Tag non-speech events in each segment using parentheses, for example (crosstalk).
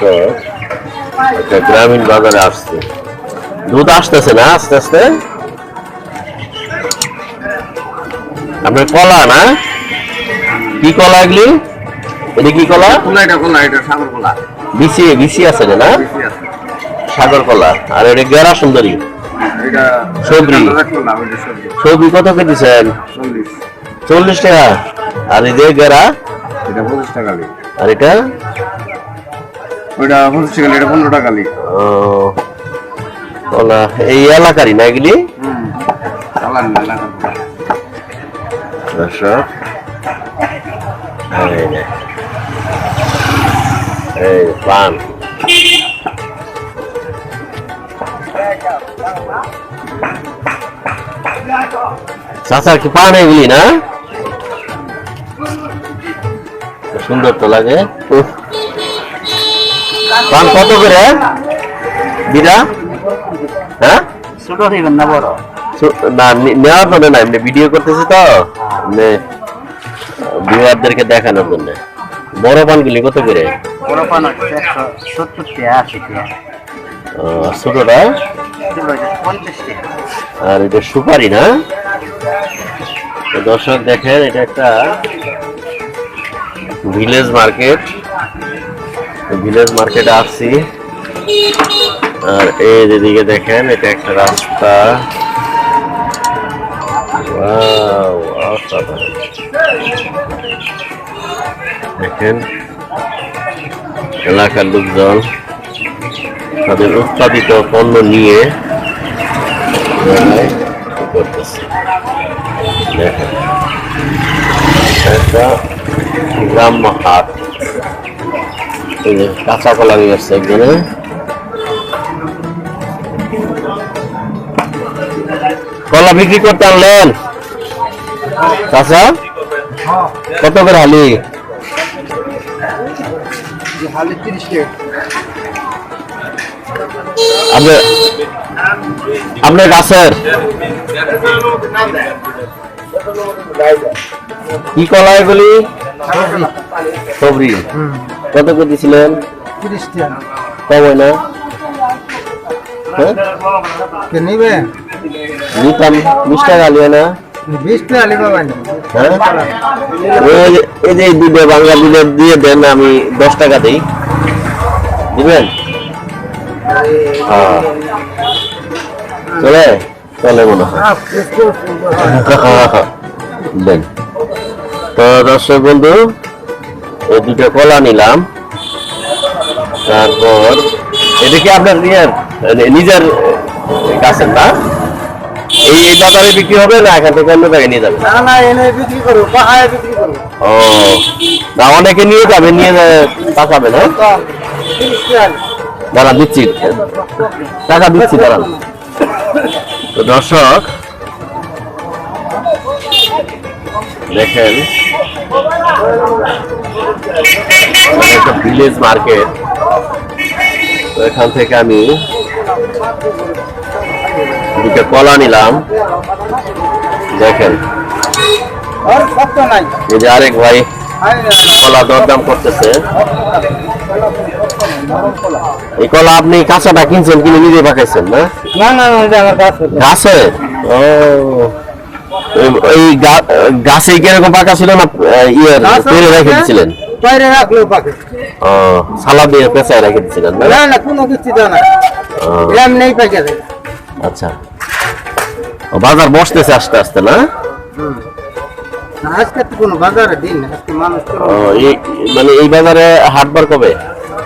তো একটা গ্রামীণ বাজারে আসছে। দুধ আসতেছে না আস্তে আস্তে। আপনার কলা না? কি কলা এগুলি? এটা কি কলা? কলা এটা কলা এটা সাগর কলা। বিসি বিসি আছে না? সাগর কলা। আর এটা গেরা সুন্দরী। সবজি। সবজি। কত কে দিচ্ছেন চল্লিশ। চল্লিশ টাকা। আর এই যে গেরা? এটা পঁচিশ টাকা আর এটা? ওইটা পঁচিশ টাকা লি, এটা পনেরো টাকা লি ও, কলা এই এলাকারই না এগুলি? এই পান। চাচার কি পান এগুলি না? সুন্দর তো লাগে। পান কত করে? বিড়া হ্যাঁ? ছোট দিবেন না বড়। না নেওয়ার জন্য না এমনি ভিডিও করতেছি তো। ভিউয়ারদেরকে দেখানোর জন্য। বড় পানগুলি কত করে? বড় পান হচ্ছে সত্তর টাকা আশি টাকা ছোটটা? আর এটা সুপারি না? দর্শক দেখেন এটা একটা ভিলেজ মার্কেট ভিলেজ মার্কেটে আসছি। আর এই যেদিকে দেখেন, এটা একটা রাস্তা। দেখেন, এলাকার লোকজন তাদের উৎপাদিত পণ্য নিয়ে করতেছে। দেখেন, একটা গ্রাম্য হাট। কাঁচা কলা নিয়ে আসছে একজনে। কলা বিক্রি করতে আনলেন? চাচা, কত করে হালি? আপনার গাছের? কি কলা এগুলি? সবরি কত করে তিরিশ কম হয় না? হ্যাঁ? নিতাম বিশ টাকা লিয়ে না? হ্যাঁ? এই যে- এই যে এই দুধে বাংলা দুধে দিয়ে দেন আমি দশ টাকা দিই। দিবেন হ্যাঁ। চলে? চলে মনে হয়। (laughs) দেন। তো দর্শক বন্ধু এই দুটো কলা নিলাম তারপর এটা কি আপনার নিজের নিজের গাছের না? এই এই বাজারে বিক্রি হবে না এখান থেকে অন্য জায়গায় নিয়ে যাবে না না এনে বিক্রি করব পাহাড়ে বিক্রি করব। ও না অনেকে নিয়ে যাবে নিয়ে পাকাবে না টাকা দাঁড়া দিচ্ছি। টাকা দিচ্ছি দাঁড়ান। তো দর্শক দেখেন একটা ভিলেজ মার্কেট তো এখান থেকে আমি দুটো কলা নিলাম। দেখেন। এই যে আরেক ভাই কলা দরদাম করতেছে। এই কলা আপনি কাঁচাটা কিনছেন কিনে নিজে পাকাইছেন না? না না গাছ গাছে ও। এই- গাছে কীরকম পাকা ছিল না পেরে রেখে দিয়েছিলেন বাইরে রাখলেও পাকে। ও সালা দিয়ে পেঁচায় রেখে দিয়েছিলেন না? না কোনো কিছু দাও না। এম নেই পাকে আচ্ছা। ও, বাজার বসতেছে আস্তে আস্তে না? আজকে তো কোনো বাজারে দিন আজকে মানুষ মানে এই বাজারে হাটবার কবে?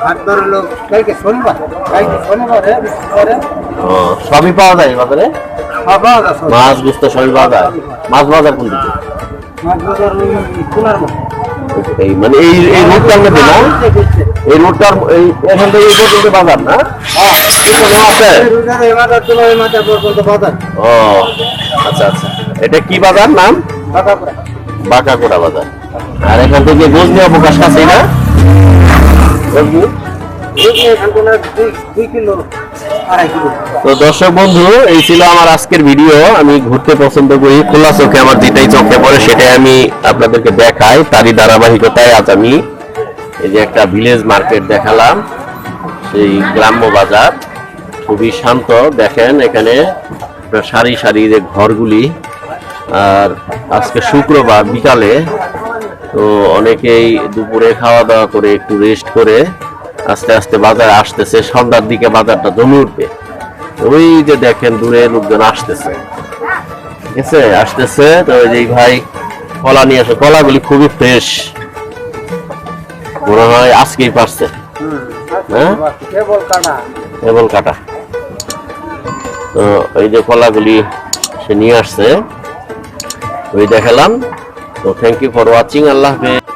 হাট ধরে লোক কালকে শনিবার। কালকে শনিবার ও, সবই পাওয়া যায় বাজারে। মাছ গুস্ত সবই যায় মাছ বাজার কোন দিকে? বাজার। এই মানে এই এই মধ্যে না বুঝতে, বুঝতে। এই রুটটার এই এখান থেকে এই পর্যন্ত বাজার না? এখানে আছে? বাজার ও আচ্ছা আচ্ছা। এটা কি বাজার নাম। বাঁকাকোড়া। বাজার। আর এখান থেকে গজনি অবকাশ কাছেই না? গজনি বুঝলি, এখান থেকে দুই- কিলো। তো দর্শক বন্ধু, এই ছিল আমার আজকের ভিডিও আমি ঘুরতে পছন্দ করি, খোলা চোখে, আমার যেটাই চোখে পড়ে, সেটাই আমি আপনাদেরকে দেখাই। তারই ধারাবাহিকতায় আজ আমি এই যে একটা ভিলেজ মার্কেট দেখালাম, সেই গ্রাম্য বাজার। খুবই শান্ত, দেখেন এখানে সারি সারি যে ঘরগুলি। আর আজকে শুক্রবার বিকালে, তো অনেকেই দুপুরে খাওয়া দাওয়া করে একটু রেস্ট করে আস্তে আস্তে বাজার আসতেছে, সন্ধ্যার দিকে বাজারটা জমে উঠবে। ওই যে দেখেন দূরে লোকজন আসতেছে। ঠিক আছে? আসতেছে, তো ওই যে ভাই কলা নিয়ে আসে। কলাগুলি খুবই ফ্রেশ মনে হয় আজকেই পারছে। হ্যাঁ? কাটা। তো এই যে কলাগুলি সে নিয়ে আসছে। ওই দেখালাম। তো থ্যাংক ইউ ফর ওয়াচিং আল্লাহ হাফেজ।